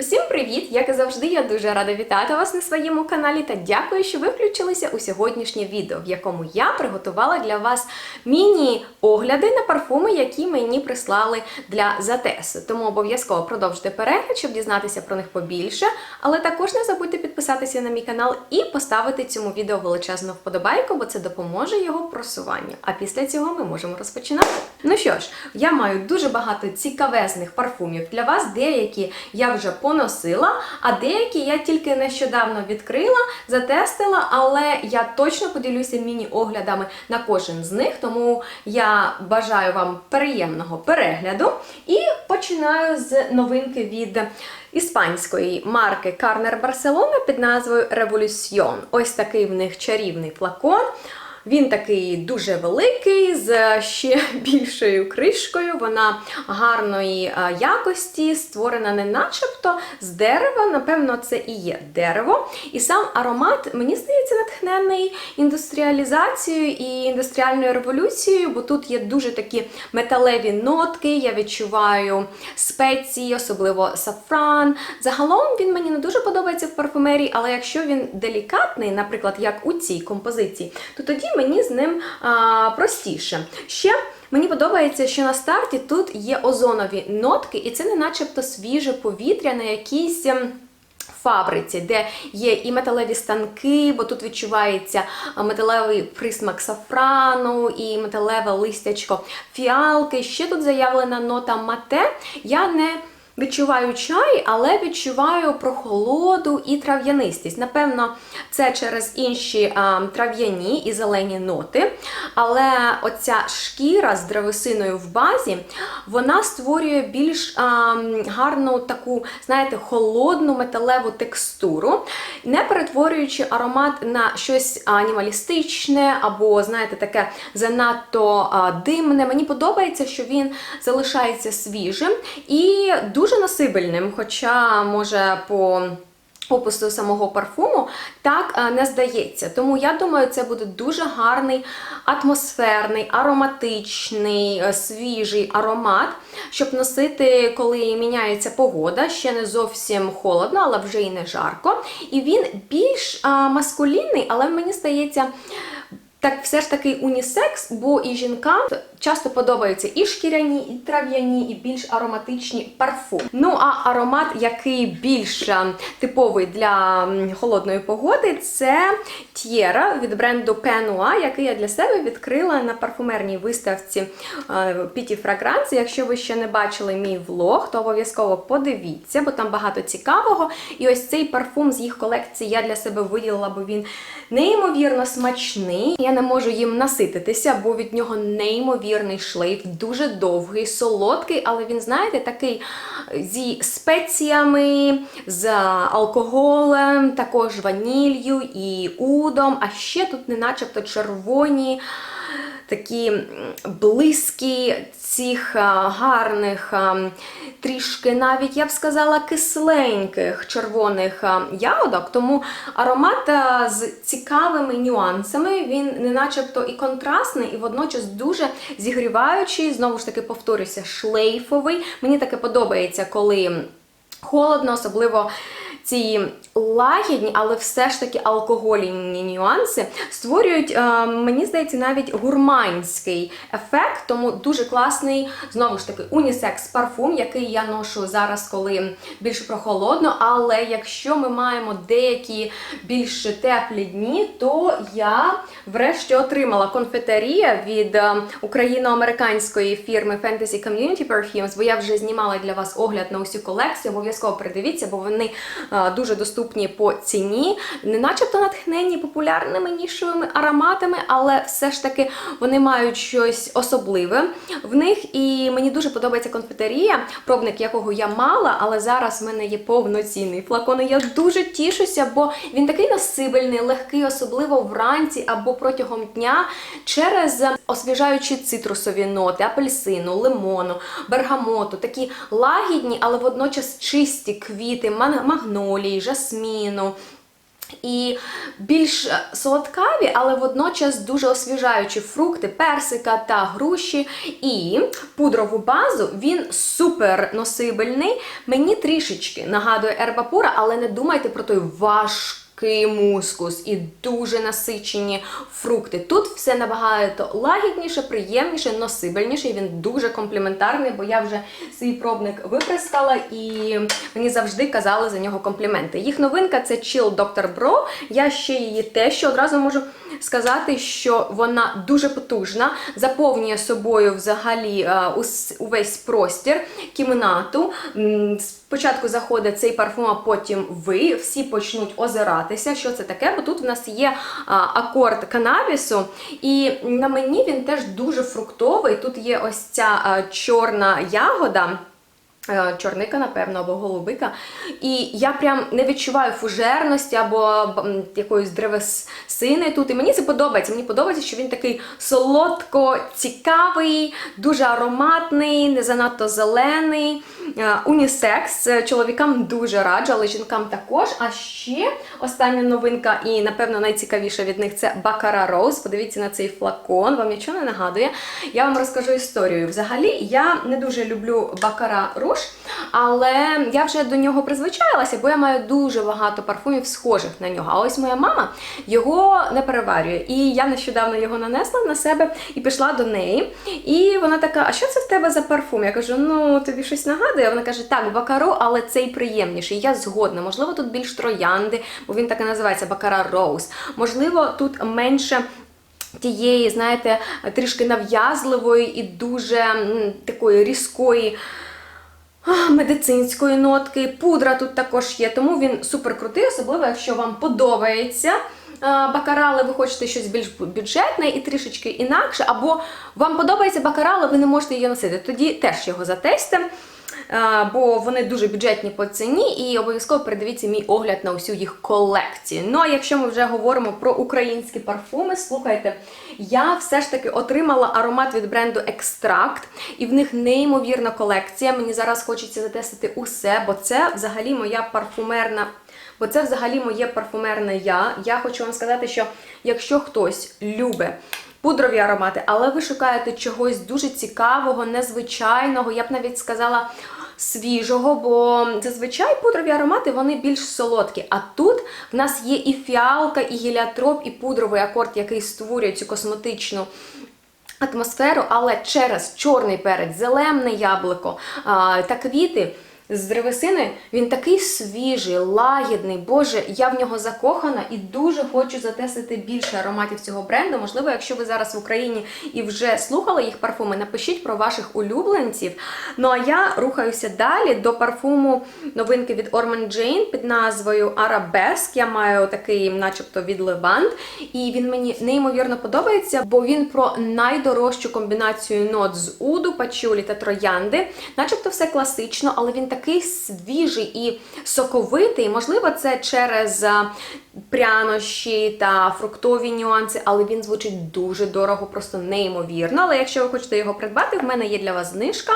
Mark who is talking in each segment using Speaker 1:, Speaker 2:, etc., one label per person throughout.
Speaker 1: Усім привіт! Як і завжди, я дуже рада вітати вас на своєму каналі та дякую, що ви включилися у сьогоднішнє відео, в якому я приготувала для вас міні-огляди на парфуми, які мені прислали для затесу. Тому обов'язково продовжуйте перегляд, щоб дізнатися про них побільше. Але також не забудьте підписатися на мій канал і поставити цьому відео величезну вподобайку, бо це допоможе його просуванню. А після цього ми можемо розпочинати. Ну що ж, я маю дуже багато цікавезних парфумів для вас. Деякі я вже поносила, а деякі я тільки нещодавно відкрила, затестила, але я точно поділюся міні-оглядами на кожен з них. Тому я бажаю вам приємного перегляду і починаю з новинки від. Іспанської марки Carner Barcelona під назвою Revolution. Ось такий в них чарівний флакон. Він такий дуже великий, з ще більшою кришкою. Вона гарної е, якості, створена не начебто з дерева. Напевно, це і є дерево. І сам аромат, мені здається, натхнений індустріалізацією і індустріальною революцією, бо тут є дуже такі металеві нотки. Я відчуваю спеції, особливо сафран. Загалом він мені не дуже подобається в парфумерії, але якщо він делікатний, наприклад, як у цій композиції, то тоді мені з ним а, простіше. Ще мені подобається, що на старті тут є озонові нотки, і це не начебто свіже повітря на якійсь. ем, Фабриці, де є і металеві станки, бо тут відчувається металевий присмак сафрану, і металеве листячко фіалки. Ще тут заявлена нота мате. Я не Відчуваю чай, але відчуваю прохолоду і трав'янистість. Напевно, це через інші а, трав'яні і зелені ноти. Але оця шкіра з древесиною в базі, вона створює більш а, гарну таку, знаєте, холодну металеву текстуру, не перетворюючи аромат на щось анімалістичне або, знаєте, таке занадто а, димне. Мені подобається, що він залишається свіжим і дуже дуже насибельним, хоча, може, по опису самого парфуму так не здається. Тому я думаю, це буде дуже гарний атмосферний, ароматичний, е, свіжий аромат, щоб носити, коли міняється погода, ще не зовсім холодно, але вже і не жарко. І він більш маскулінний, але мені здається. Так, все ж таки унісекс, бо і жінкам часто подобаються і шкіряні, і трав'яні, і більш ароматичні парфуми. Ну а аромат, який більш типовий для холодної погоди, це Т'єра від бренду Пенуа, який я для себе відкрила на парфумерній виставці Піті Фрагранці. Якщо ви ще не бачили мій влог, то обов'язково подивіться, бо там багато цікавого. І ось цей парфум з їх колекції я для себе виділила, бо він неймовірно смачний. Я не можу їм насититися, бо від нього неймовірний шлейф, дуже довгий, солодкий, але він, знаєте, такий зі спеціями, з алкоголем, також ванілью і удом, а ще тут не начебто червоні. Такі близькі цих гарних, трішки навіть, я б сказала, кисленьких червоних ягодок. Тому аромат з цікавими нюансами, він не начебто і контрастний, і водночас дуже зігріваючий. Знову ж таки, повторюся, шлейфовий. Мені таке подобається, коли холодно, особливо ці лагідні, але все ж таки алкогольні нюанси створюють, е, мені здається, навіть гурманський ефект, тому дуже класний, знову ж таки, унісекс парфум, який я ношу зараз, коли більш прохолодно. Але якщо ми маємо деякі більш теплі дні, то я врешті отримала конфетерія від е, україно-американської фірми Fantasy Community Perfumes, бо я вже знімала для вас огляд на усю колекцію. Обов'язково придивіться, бо вони е, дуже доступні по ціні, не начебто натхнені популярними нішовими ароматами, але все ж таки вони мають щось особливе в них. І мені дуже подобається конфетерія, пробник якого я мала, але зараз в мене є повноцінний флакон. І я дуже тішуся, бо він такий насибельний, легкий, особливо вранці або протягом дня, через освіжаючі цитрусові ноти, апельсину, лимону, бергамоту, такі лагідні, але водночас чисті квіти, магнолії, жасміну. І більш солодкаві, але водночас дуже освіжаючі фрукти, персика та груші. І пудрову базу він супер носибельний. Мені трішечки нагадує ербапура, але не думайте про той важкий мускус і дуже насичені фрукти. Тут все набагато лагідніше, приємніше, носибельніше. І він дуже компліментарний, бо я вже свій пробник виприскала і мені завжди казали за нього компліменти. Їх новинка це Chill Dr. Bro. Я ще її те, що одразу можу сказати, що вона дуже потужна, заповнює собою взагалі е, увесь простір, кімнату. Спочатку заходить цей парфум, а потім ви всі почнуть озиратися, що це таке, бо тут в нас є акорд канабісу, і на мені він теж дуже фруктовий. Тут є ось ця а, чорна ягода. Е, Чорника, напевно, або голубика. І я прям не відчуваю фужерності або якоїсь древесини тут. І мені це подобається. Мені подобається, що він такий солодко цікавий, дуже ароматний, не занадто зелений. Е, Унісекс Е, чоловікам дуже раджу, але жінкам також. А ще остання новинка, і напевно найцікавіша від них це Бакара Роуз. Подивіться на цей флакон, вам нічого не нагадує. Я вам розкажу історію. Взагалі, я не дуже люблю Бакара Руш, але я вже до нього призвичаїлася, бо я маю дуже багато парфумів схожих на нього. А ось моя мама його не переварює. І я нещодавно його нанесла на себе і пішла до неї. І вона така: А що це в тебе за парфум? Я кажу, ну тобі щось нагадує. Вона каже, так, Бакаро, але цей приємніший. Я згодна. Можливо, тут більш троянди, бо він так і називається Бакара Роуз. Можливо, тут менше. Тієї, знаєте, трішки нав'язливої і дуже такої різкої медицинської нотки. Пудра тут також є, тому він супер крутий, особливо, якщо вам подобається. Бакарали, ви хочете щось більш бюджетне і трішечки інакше, або вам подобається бакарали, ви не можете її носити. Тоді теж його затестимо. А, бо вони дуже бюджетні по ціні, і обов'язково передивіться мій огляд на усю їх колекцію. Ну а якщо ми вже говоримо про українські парфуми, слухайте, я все ж таки отримала аромат від бренду Екстракт, і в них неймовірна колекція. Мені зараз хочеться затестити усе, бо це взагалі моя парфумерна. Бо це взагалі моє парфумерне я. Я хочу вам сказати, що якщо хтось любить пудрові аромати, але ви шукаєте чогось дуже цікавого, незвичайного, я б навіть сказала. Свіжого, бо зазвичай пудрові аромати вони більш солодкі. А тут в нас є і фіалка, і геліотроп, і пудровий акорд, який створює цю косметичну атмосферу, але через чорний перець, зелене яблуко та квіти. З древесини він такий свіжий, лагідний. Боже, я в нього закохана і дуже хочу затестити більше ароматів цього бренду. Можливо, якщо ви зараз в Україні і вже слухали їх парфуми, напишіть про ваших улюбленців. Ну а я рухаюся далі до парфуму новинки від Orman Jane під назвою Arabesque. Я маю такий, начебто, від Levant. І він мені неймовірно подобається, бо він про найдорожчу комбінацію нот з уду, пачулі та троянди. Начебто все класично, але він такий свіжий і соковитий. Можливо, це через прянощі та фруктові нюанси, але він звучить дуже дорого, просто неймовірно. Але якщо ви хочете його придбати, в мене є для вас знижка,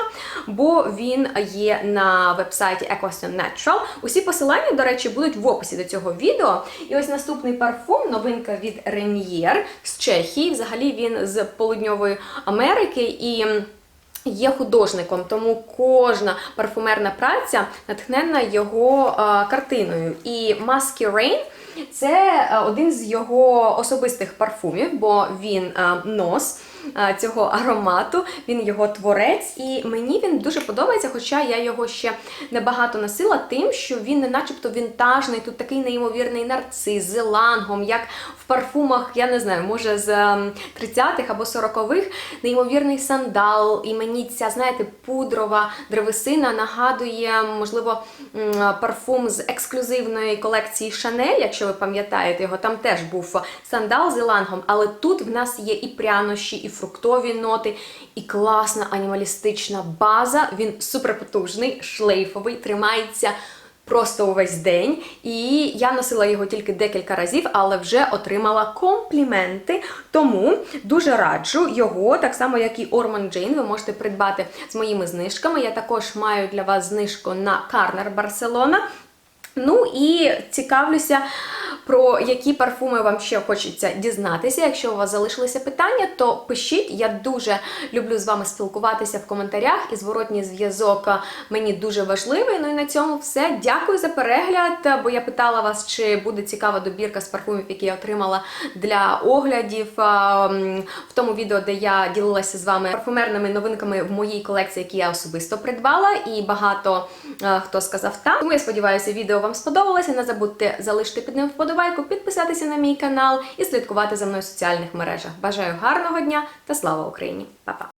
Speaker 1: бо він є на вебсайті Equation Natural. Усі посилання, до речі, будуть в описі до цього відео. І ось наступний парфум, новинка від Renier з Чехії. Взагалі він з Полудньової Америки і. Є художником, тому кожна парфумерна праця натхнена його е, картиною. І маски Rain це е, один з його особистих парфумів, бо він е, нос цього аромату, він його творець, і мені він дуже подобається, хоча я його ще небагато носила, тим, що він не начебто вінтажний, тут такий неймовірний нарцис з елангом, як в парфумах, я не знаю, може з ем, 30-х або 40-х, неймовірний сандал, і мені ця, знаєте, пудрова древесина нагадує, можливо, парфум з ексклюзивної колекції Chanel, якщо ви пам'ятаєте його, там теж був сандал з елангом, але тут в нас є і прянощі, і фруктові ноти, і класна анімалістична база. Він суперпотужний, шлейфовий, тримається. Просто увесь день, і я носила його тільки декілька разів, але вже отримала компліменти. Тому дуже раджу його, так само як і Orman Jane, ви можете придбати з моїми знижками. Я також маю для вас знижку на Карнер Барселона. Ну і цікавлюся про які парфуми вам ще хочеться дізнатися. Якщо у вас залишилися питання, то пишіть. Я дуже люблю з вами спілкуватися в коментарях, і зворотній зв'язок мені дуже важливий. Ну і на цьому все. Дякую за перегляд. Бо я питала вас, чи буде цікава добірка з парфумів, які я отримала для оглядів в тому відео, де я ділилася з вами парфумерними новинками в моїй колекції, які я особисто придбала, і багато е, хто сказав так. Тому я сподіваюся, відео вам сподобалося. Не забудьте залишити під ним вподобайку, підписатися на мій канал і слідкувати за мною в соціальних мережах. Бажаю гарного дня та слава Україні! Па-па!